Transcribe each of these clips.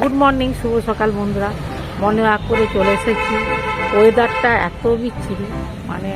Good morning শুভ সকাল বন্ধুরা। মনে রাগ করে চলে এসেছি। ওয়েদারটা এত বিচ্ছিরি মানে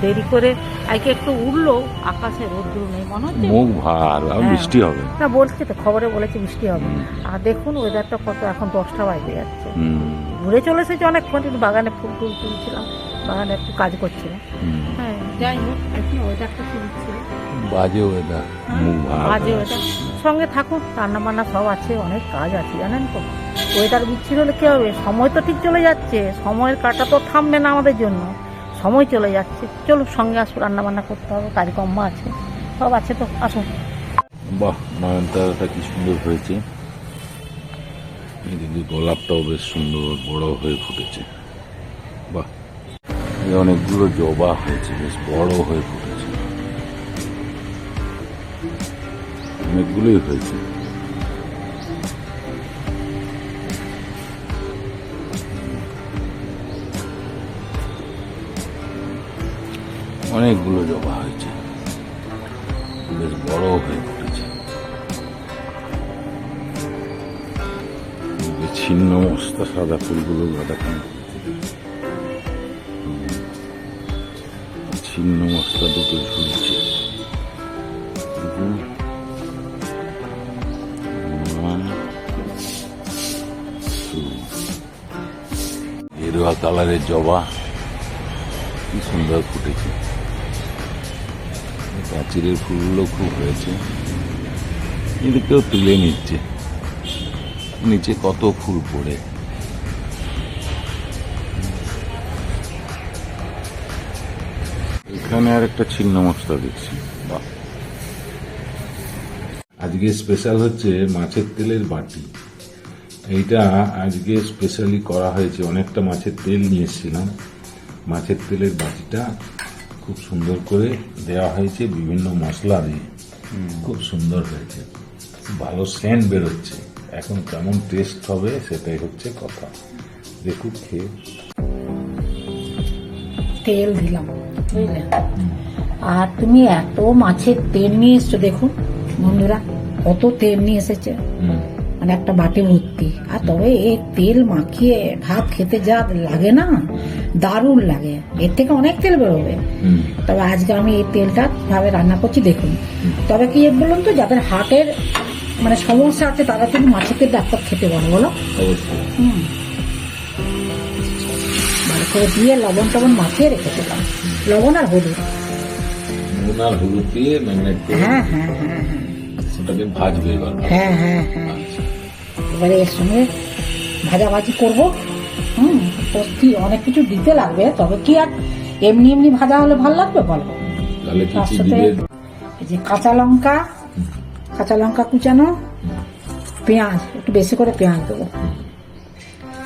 দেরি করে আজকে একটু উঠল আকাশে রোদ্র নেই মনে হচ্ছে মুখ ভার হ্যাঁ। বৃষ্টি হবে। না বলছে তো খবরে বলেছে বৃষ্টি হবে। আর দেখুন ওয়েদারটা কত এখন দশটা বাজে যাচ্ছে। ঘুরে চলে এসেছি অনেকক্ষণ একটু বাগানে ফুল টুল তুলছিলাম বাগানে একটু কাজ করছিলাম। হ্যাঁ যাই হোক দেখুন ওয়েদারটা কি বিচ্ছিরি। বাজে ওয়েদার বাজে ওয়েদার সঙ্গে থাকুন রান্না বান্না সব আছে, অনেক কাজ আছে, জানেন তো। ওয়েদার বিচ্ছিরি হলে কী হবে? সময় তো ঠিক চলে যাচ্ছে, সময়ের কাটা তো থামবে না আমাদের জন্য। সময় চলে যাচ্ছে চলো সঙ্গে আসো রান্না বান্না করতে হবে, কাজকর্ম আছে, সব আছে তো, আসুন। বাহ, নয়নতারাটা কি সুন্দর হয়েছে। এদিকে গোলাপটাও বেশ সুন্দর, বড় হয়ে ফুটেছে। বাহ অনেকগুলো জবা হয়েছে, বেশ বড় হয়ে ফুটেছে। অনেকগুলোই হয়েছে। অনেকগুলো জবা হয়েছে। বেশ বড় হয়ে যে ছিন্ন মস্তা সাদা ফুলগুলো গাঁদাখানে ছিন্ন মস্তা দুটো ঝুলছে। গেরুয়া কালারের জবা, কি সুন্দর ফুটেছে। প্রাচীরের ফুলগুলো খুব হয়েছে। এদিকেও তুলে নিচ্ছে। নিচে কত ফুল পড়ে। এখানে আর একটা ছিন্ন মশলা দেখছি। আজকে স্পেশাল হচ্ছে মাছের তেলের বাটি। এইটা আজকে স্পেশালি করা হয়েছে। অনেকটা মাছের তেল নিয়ে এসেছিলাম। মাছের তেলের বাটিটা খুব সুন্দর করে দেওয়া হয়েছে বিভিন্ন মশলা দিয়ে। খুব সুন্দর হয়েছে। ভালো সেন্ট বেরোচ্ছে। এখন কেমন টেস্ট হবে সেটাই হচ্ছে কথা। দেখুক খেয়ে। তেল দিলাম বুঝলে? আর তুমি এত মাছের তেল নিয়ে এসছো দেখুন বন্ধুরা কত তেল নিয়ে এসেছে। মানে একটা বাটি ভর্তি আর তবে এই তেল মাখিয়ে ভাত খেতে যা লাগে না দারুণ লাগে। এর থেকে অনেক তেল বেরোবে। তবে আজকে আমি এই তেলটা ভাবে রান্না করছি দেখুন। তবে কি বলুন তো যাদের হার্টের মানে সমস্যা আছে তারা কিন্তু মাছের তেল ডাক্তার খেতে পারে বলো। ভালো করে দিয়ে লবণ টবণ মাখিয়ে রেখে দিলাম। লবণ আর হলুদ। নুন আর হলুদ দিয়ে ম্যারিনেট করে হ্যাঁ হ্যাঁ হ্যাঁ হ্যাঁ। ওটাকে ভাজবে এবার। হ্যাঁ হ্যাঁ হ্যাঁ। এবারে এর সঙ্গে ভাজাভাজি করব। হুম পোস্তি অনেক কিছু দিতে লাগবে তবে কি আর এমনি এমনি ভাজা হলে ভালো লাগবে বলো? তার সাথে এই যে কাঁচা লঙ্কা কাঁচা লঙ্কা কুচানো পেঁয়াজ একটু বেশি করে পেঁয়াজ দেবো।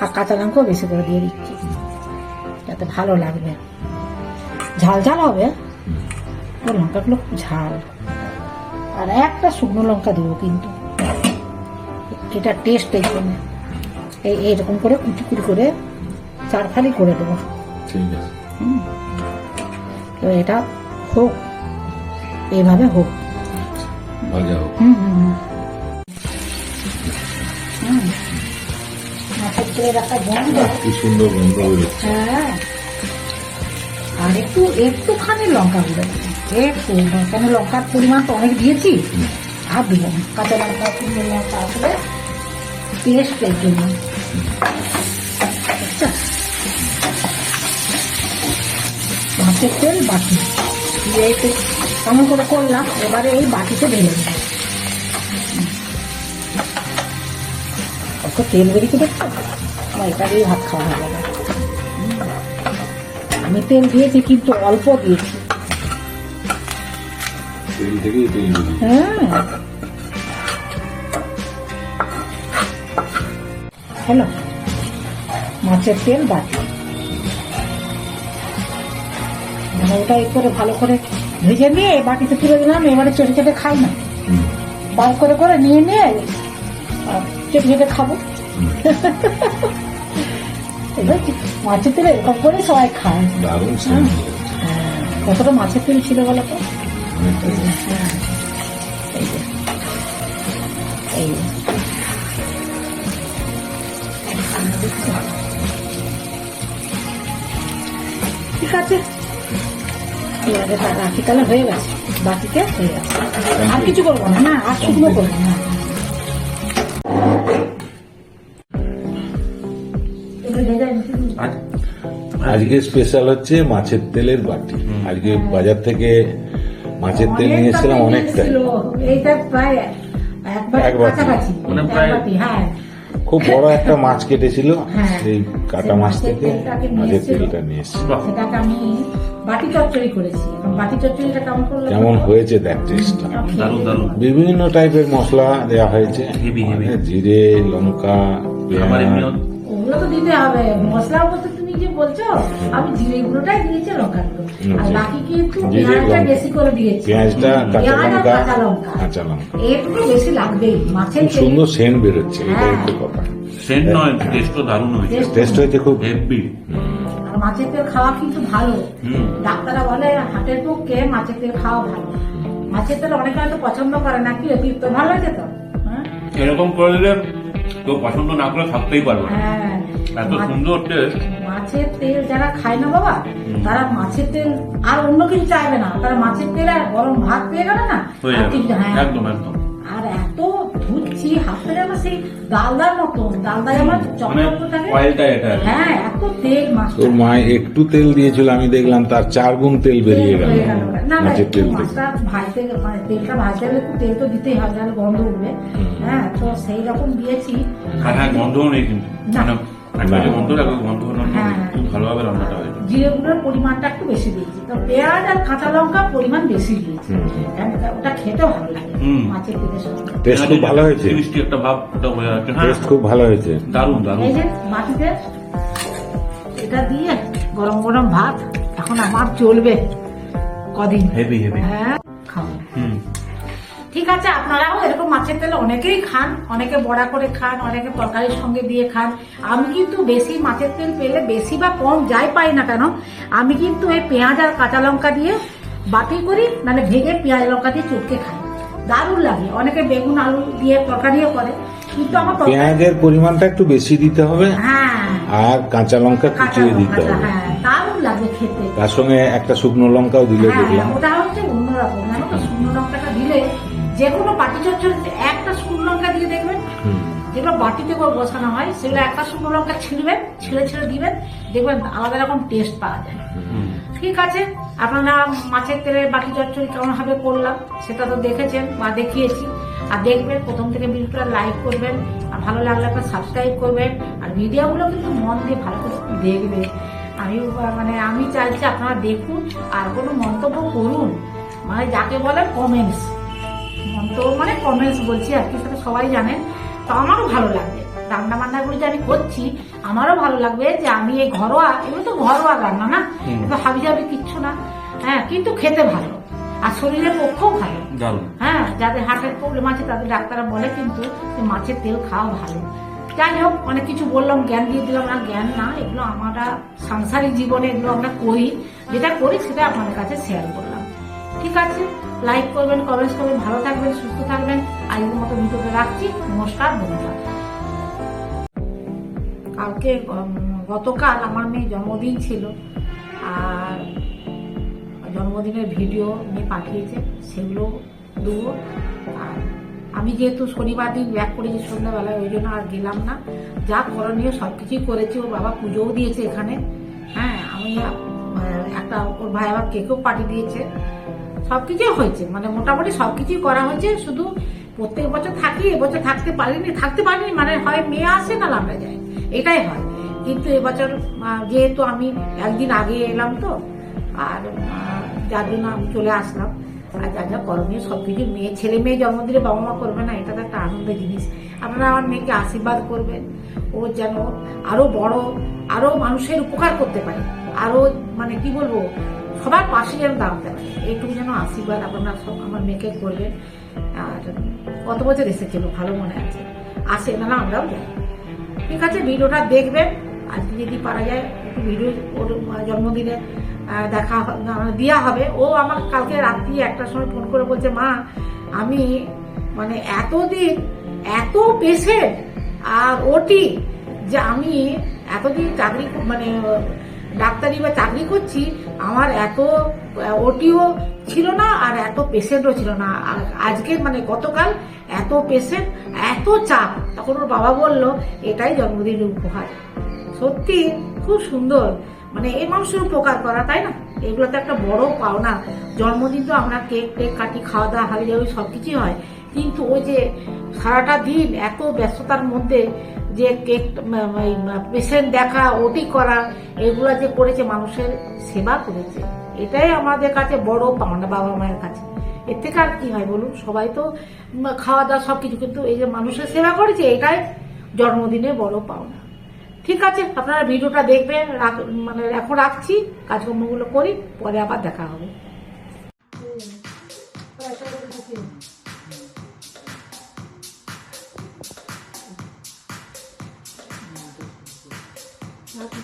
আর কাঁচা লঙ্কাও বেশি করে দিয়ে দিচ্ছি যাতে ভালো লাগবে। ঝাল ঝাল হবে। ও লঙ্কাগুলো ঝাল। আর একটা শুকনো লঙ্কা দেবো কিন্তু। এটা টেস্ট এই জন্য। এই এইরকম করে কুচি কুচি করে চার ফালি করে দেবো। ঠিক আছে। হুম। তো এটা হোক। এইভাবে হোক। ভাজা হোক। হুম হুম হুম। মাছের তেলের একটা গন্ধ কি সুন্দর গন্ধ বেরোচ্ছে। হ্যাঁ। আর একটু একটুখানি লঙ্কা গুঁড়ো। একটু কেন লঙ্কার পরিমাণ তো অনেক দিয়েছি। আর না। কাঁচা লঙ্কা কুমড়ো লঙ্কা আসলে এর জন্য বুঝছ? মাছের তেল বাটি। একটু কেমন করে করলাম এবারে এই বাটিতে ঢেলে কত তেল বেরিয়ে দেখছ? এটা দিয়ে ভাত খাওয়া হবে না আমি তেল দিয়েছি কিন্তু অল্প দিয়েছি। হ্যাঁ। হ্যালো মাছের তেল বাটি মানে ওটা করে ভালো করে ভেজে নিয়ে বাটিতে তুলে দিলাম এবারে চেটে চেটে খাই না। বার করে করে নিয়ে নিয়ে আর চেটে চেটে খাব। এবার মাছের তেল এরকম করে সবাই খায়। দারুণ হ্যাঁ, কতটা মাছের তেল ছিল বলো তো? অনেকটা এই হবে। ঠিক আছে। এবারে রাখি তাহলে হয়ে গেছে। বাকিতে হয়ে গেছে। আর কিছু করব না। না আর শুকনো করব না। আজকে স্পেশাল হচ্ছে মাছের তেলের বাটি। আজকে বাজার থেকে মাছের তেল নিয়ে এসেছিলাম অনেকটা। এইটা প্রায় একবার এক বাটি। কাছাকাছি। মানে প্রায়- হ্যাঁ। খুব বড় একটা মাছ কেটেছিল এই সেই কাটা মাছ থেকে মাছের তেলটা নিয়ে এসেছি সেটাকে আমি বাটি চচ্চড়ি করেছি। বাটি চচ্চড়িটা কেমন করল কেমন হয়েছে দেখ টেস্টটা দারুণ দারুণ। বিভিন্ন টাইপের মশলা দেওয়া হয়েছে. মানে জিরে লঙ্কা আমার এমনি পেঁয়াজ ওগুলো তো দিতে হবে। মশলার মধ্যে তুমি যে বলছো আমি জিরে গুঁড়োটাই দিয়েছি লঙ্কা গুঁড়ো। আর আচ্ছা। বাকি কিন্তু পেঁয়াজটা বেশি করে দিয়েছি। পেঁয়াজটা কাঁচা লঙ্কা। কাঁচা লঙ্কা। একটু বেশি লাগবেই। মাছের সুন্দর সেন্ট বেরোচ্ছে এটা হ্যাঁ। একটু কথা। সেন্ট নয় টেস্টও দারুণ হয়েছে। টেস্ট হয়েছে খুব। হেভি আর মাছের তেল খাওয়া কিন্তু ভালো। ডাক্তাররা বলে হাটের পক্ষে মাছের তেল খাওয়া ভালো। মাছের তেল অনেকে হয়তো পছন্দ করে না কি অতিরিক্ত? ভালো লাগে তো? হ্যাঁ? এরকম করে কেউ পছন্দ না করে থাকতেই পারবে না। হ্যাঁ। এত সুন্দর টেস্ট মাছের তেল যারা খায় না বাবা তারা মাছের তেল আর অন্য কিছু চাইবে না। তারা মাছের তেল আর গরম ভাত পেয়ে গেলে না? হ্যাঁ একদম একদম। আর এত ধুচ্ছি হাতে যেন সেই ডালদার মতন আমার মানে চকচক থাকে। অয়েলটা এটা। হ্যাঁ এত তেল মাছ। তোর মা একটু তেল দিয়েছিল আমি দেখলাম তার চার গুণ তেল বেরিয়ে গেল। না না মাছটা ভাজতে মানে তেলটা ভাজতে গেলে তেল তো দিতেই হয় নাহলে গন্ধ উঠবে। হ্যাঁ তো সেই রকম দিয়েছি। আর হ্যাঁ গন্ধও নেই কিন্তু। না। মানে গন্ধ গন্ধ হ্যাঁ। খুব ভালোভাবে রান্নাটা হয়েছে জিরে গুঁড়োর পরিমাণটা একটু বেশি দিয়েছি। তো পেঁয়াজ আর কাঁচা লঙ্কা পরিমাণ বেশি দিয়েছি। ওটা- খেতেও ভালো লাগে। মাছের সঙ্গে টেস্ট খুব ভালো হয়েছে। মিষ্টি একটা ভাব ওটা হয়ে আছে। হ্যাঁ। টেস্ট খুব ভালো হয়েছে। দারুণ দারুণ। এই যে মাটিতে এটা দিয়ে গরম গরম ভাত। এখন আমার চলবে কদিন। হেভি হেভি হ্যাঁ। ঠিক আছে আপনারাও এরকম মাছের তেল অনেকেই খান অনেকে বড়া করে খান অনেকে তরকারির সঙ্গে দিয়ে খান। আমি কিন্তু বেশি মাছের তেল পেলে বেশি বা কম যাই পাই না কেন আমি কিন্তু এই পেঁয়াজ আর কাঁচা লঙ্কা দিয়ে বাটি করি মানে ভেঙে পেঁয়াজ লঙ্কা দিয়ে চটকে খাই। দারুণ লাগে। অনেকে বেগুন আলু দিয়ে তরকারিও করে কিন্তু আমার পেঁয়াজের পরিমাণটা একটু বেশি দিতে হবে হ্যাঁ। আর কাঁচা লঙ্কা কাঁচা কুচিয়ে দিতে হবে হ্যাঁ দারুণ লাগে খেতে। তার সঙ্গে একটা শুকনো লঙ্কাও দিলে হ্যাঁ, দেখলাম। ওটা হচ্ছে অন্যরকম শুকনো লঙ্কাটা দিলে যে কোনো পাটি চচ্চড়িতে একটা শুকনো লঙ্কা দিয়ে দেখবেন যেগুলো বাটিতে করে বসানো হয় সেগুলো একটা শুকনো লঙ্কা ছিঁড়বেন ছিঁড়ে ছিঁড়ে দিবেন দেখবেন আলাদা রকম টেস্ট পাওয়া যায়। ঠিক আছে আপনারা মাছের তেলের বাটি চচ্চড়ি কেমন ভাবে করলাম সেটা তো দেখেছেন বা দেখিয়েছি। আর দেখবেন প্রথম থেকে ভিডিওটা লাইক করবেন আর ভালো লাগলে একটা সাবস্ক্রাইব করবেন আর ভিডিওগুলো কিন্তু মন দিয়ে ভালো করে দেখবেন। আমি মানে আমি চাইছি আপনারা দেখুন আর কোনো মন্তব্য করুন মানে যাকে বলে কমেন্টস মন্তব্য মানে কমেন্টস বলছি আর কি সেটা সবাই জানেন তো আমারও ভালো লাগবে। রান্না বান্নাগুলো যে আমি করছি আমারও ভালো লাগবে যে আমি এই ঘরোয়া এগুলো তো ঘরোয়া রান্না না? তো হাবি যাবি কিচ্ছু না। হ্যাঁ কিন্তু খেতে ভালো। আর শরীরের পক্ষেও ভালো। হ্যাঁ যাদের হার্টের প্রবলেম আছে তাদের ডাক্তাররা বলে কিন্তু যে মাছের তেল খাওয়া ভালো। যাই হোক অনেক কিছু বললাম জ্ঞান দিয়ে দিলাম না জ্ঞান না এগুলো আমরা সাংসারিক জীবনে এগুলো আমরা করি। যেটা করি সেটা আপনাদের কাছে শেয়ার করলাম। ঠিক আছে? লাইক করবেন কমেন্টস করবেন, ভালো থাকবেন, সুস্থ থাকবেন। আজকের মতো ভিডিওতে রাখছি। নমস্কার, বন্ধুরা। কালকে গতকাল আমার মেয়ে জন্মদিন ছিল। আর জন্মদিনের ভিডিও নিয়ে পাঠিয়েছে, সেগুলো দেবো। আর আমি যেহেতু শনিবার দিন ব্যাক করেছি সন্ধ্যাবেলায়, ওই জন্য আর গেলাম না। যা করণীয় সব কিছুই করেছি। ওর বাবা পুজোও দিয়েছে এখানে। হ্যাঁ আমি একটা, ওর ভাই আবার কেকও পাঠিয়ে দিয়েছে। সব কিছুই হয়েছে। মানে মোটামুটি সব কিছুই করা হয়েছে, শুধু প্রত্যেক বছর থাকি এবছর থাকতে পারিনি থাকতে পারিনি মানে হয় মেয়ে আসে না আমরা যাই এটাই হয়। কিন্তু এবছর যেহেতু আমি একদিন আগে এলাম তো, আর যার জন্য আমি চলে আসলাম, আর যা যা করণীয় সব কিছু মেয়ে, ছেলে মেয়ে জন্মদিনে বাবা মা করবে না, এটা তো একটা আনন্দের জিনিস। আপনারা আমার মেয়েকে আশীর্বাদ করবেন, ও যেন আরও বড়, আরও মানুষের উপকার করতে পারে। আরও মানে কি বলব সবার পাশে যেন দাঁড়াতে পারে। এইটুকু যেন আশীর্বাদ আপনারা সব আমার মেয়েকে করবেন আর কত বছর এসেছিল ভালো মনে আছে। আসে, না আমরাও যাই। ঠিক আছে, ভিডিওটা দেখবেন। আজকে যদি পারা যায়, একটু ভিডিও ওর জন্মদিনে দেখা দেওয়া হবে। ও আমার কালকে রাত্রি একটার সময় ফোন করে বলছে, মা, আমি মানে এতদিন, এত পেশেন্ট আর ওটি যে আমি এতদিন চাকরি মানে ডাক্তারি বা চাকরি করছি, আমার এত, ওটিও ছিল না আর এত পেশেন্টও ছিল না। আজকে মানে গতকাল এত পেশেন্ট এত চাপ। তখন ওর বাবা বলল, এটাই জন্মদিনের উপহার। সত্যি খুব সুন্দর। মানে এই মানুষের উপকার করা, তাই না? এগুলো তো একটা বড় পাওনা। জন্মদিন তো আমরা কেক টেক কাটি খাওয়া দাওয়া হাবি যাবি সব কিছুই হয়। কিন্তু ওই যে সারাটা দিন এত ব্যস্ততার মধ্যে যে কেক পেশেন্ট দেখা, ওটি করা, এগুলো যে করেছে, মানুষের সেবা করেছে, এটাই আমাদের কাছে বড় পাওনা, বাবা মায়ের কাছে। এর থেকে আর কি হয় বলুন? সবাই তো খাওয়া দাওয়া সব কিছু, কিন্তু এই যে মানুষের সেবা করেছে, এটাই জন্মদিনে বড় পাওনা। ঠিক আছে, আপনারা ভিডিওটা দেখবেন মানে এখন রাখছি, কাজকর্মগুলো করি, পরে আবার দেখা হবে। Happy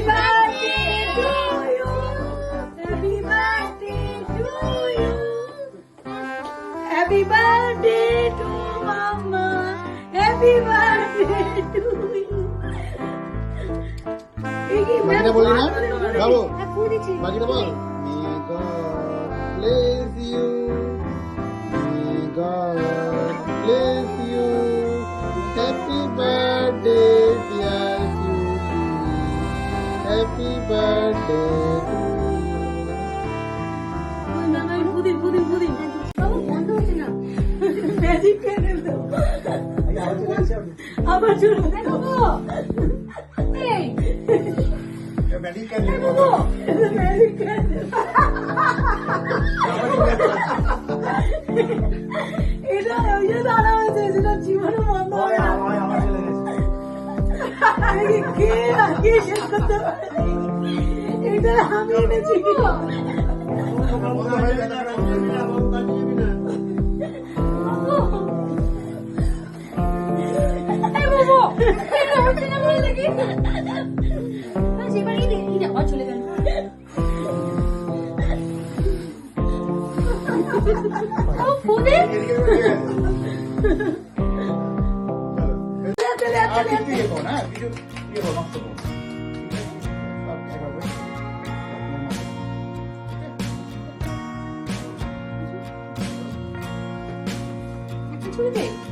birthday to you. Happy birthday to you. Happy birthday to Mama. Happy birthday to you. বাকিটা বলি না বাবু হ্যাঁ। বাকিটা বল Magic candle দাও। আবার চলো দেখো গো। এই, দেখো গো। Magic candle। এটা ওই যে দাঁড়া হয়েছে সেটা জীবনে বন্ধ হবে কে আগে শেষ করতে পারে এটা আমি এনেছি 对。